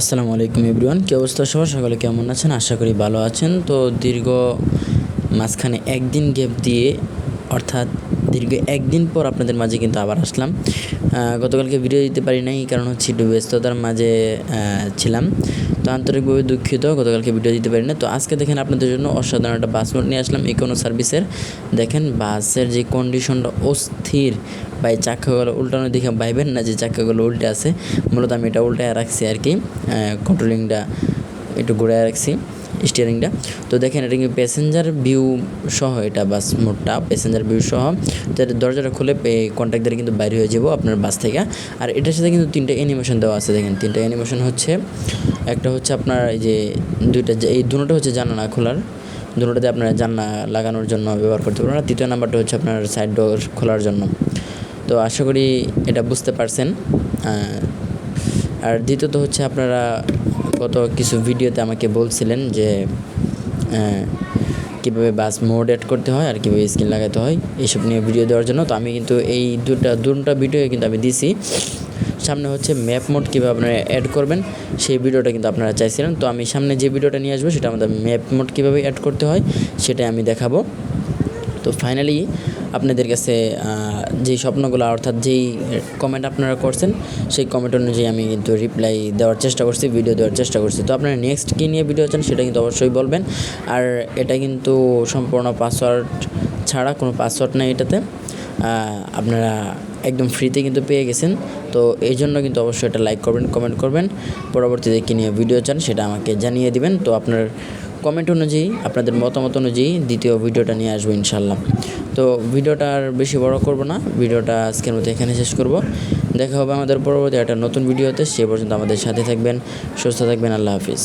আসসালামু আলাইকুম এভরিওয়ান, কী অবস্থা সবার? সকলে কেমন আছেন? আশা করি ভালো আছেন। তো দীর্ঘ মাঝখানে একদিন গ্যাপ দিয়ে, অর্থাৎ দীর্ঘ একদিন পর আপনাদের মাঝে কিন্তু আবার আসলাম। গতকালকে ভিডিও দিতে পারি নাই কারণ হচ্ছে একটু ব্যস্ততার মাঝে ছিলাম। তো আন্তরিকভাবে দুঃখিত, গতকালকে ভিডিও দিতে পারি না তো আজকে দেখেন আপনাদের জন্য অসাধারণ একটা বাস মোড নিয়ে আসলাম ইকোনো সার্ভিসের দেখেন বাসের যে কন্ডিশনটা অস্থির এই চাকাগুলো উল্টানো দেখে ভাইবেন না যে চাকাগুলো উল্টে আছে। মূলত আমি এটা উল্টে রাখছি আর কি কন্ট্রোলিংটা একটু ঘুরে রাখছি স্টিয়ারিংটা তো দেখেন, এটা কিন্তু প্যাসেঞ্জার ভিউ সহ এটা বাস মোডটা প্যাসেঞ্জার ভিউ সহ। তো দরজাটা খুলে কন্ট্যাক্ট দিয়ে কিন্তু বাইরে হয়ে যাব আপনার বাস থেকে। আর এটার সাথে কিন্তু তিনটা অ্যানিমেশন দেওয়া আছে, দেখেন, তিনটা অ্যানিমেশন হচ্ছে, একটা হচ্ছে আপনার এই যে দুইটা এই দুটোটা হচ্ছে জানালা খোলার। দুটোটাতে আপনার জানলা লাগানোর জন্য ব্যবহার করতে পারবেন। তৃতীয় নাম্বারটা হচ্ছে আপনার সাইড ডোর খোলার জন্য। তো আশা করি এটা বুঝতে পারছেন। আর দ্বিতীয়ত হচ্ছে আপনারা গত কিছু ভিডিওতে আমাকে বলছিলেন যে কীভাবে বাস মোড অ্যাড করতে হয় আর কীভাবে স্ক্রিন লাগাতে হয় এইসব নিয়ে ভিডিও দেওয়ার জন্য। তো আমি কিন্তু এই দুটা দুটা ভিডিও কিন্তু আমি দিছি। সামনে হচ্ছে ম্যাপ মোড কীভাবে আপনারা অ্যাড করবেন, সেই ভিডিওটা কিন্তু আপনারা চাইছিলেন। তো আমি সামনে যে ভিডিওটা নিয়ে আসব সেটা আমাদের ম্যাপ মোড কীভাবে অ্যাড করতে হয় সেটাই আমি দেখাবো। তো ফাইনালি আপনাদের কাছে যেই স্বপ্নগুলো, অর্থাৎ যেই কমেন্ট আপনারা করছেন, সেই কমেন্ট অনুযায়ী আমি কিন্তু রিপ্লাই দেওয়ার চেষ্টা করছি ভিডিও দেওয়ার চেষ্টা করছি। তো আপনারা নেক্সট কী নিয়ে ভিডিও চান, সেটা কিন্তু অবশ্যই বলবেন। আর এটা কিন্তু সম্পূর্ণ পাসওয়ার্ড ছাড়া কোনো পাসওয়ার্ড নেই এটাতে। আপনারা একদম ফ্রিতে কিন্তু পেয়ে গেছেন। তো এই জন্য কিন্তু অবশ্যই এটা লাইক করবেন কমেন্ট করবেন। পরবর্তীতে কী নিয়ে ভিডিও চান, সেটা আমাকে জানিয়ে দিবেন। তো আপনার কমেন্ট অনুযায়ী, আপনাদের মতামত অনুযায়ী দ্বিতীয় ভিডিওটা নিয়ে আসব ইনশাল্লাহ তো ভিডিওটা আর বেশি বড় করব না, ভিডিওটা আজকের মতো এখানে শেষ করব। দেখা হবে আমাদের পরবর্তী একটা নতুন ভিডিওতে, সে পর্যন্ত আমাদের সাথে থাকবেন, সুস্থ থাকবেন, আল্লাহ হাফিজ।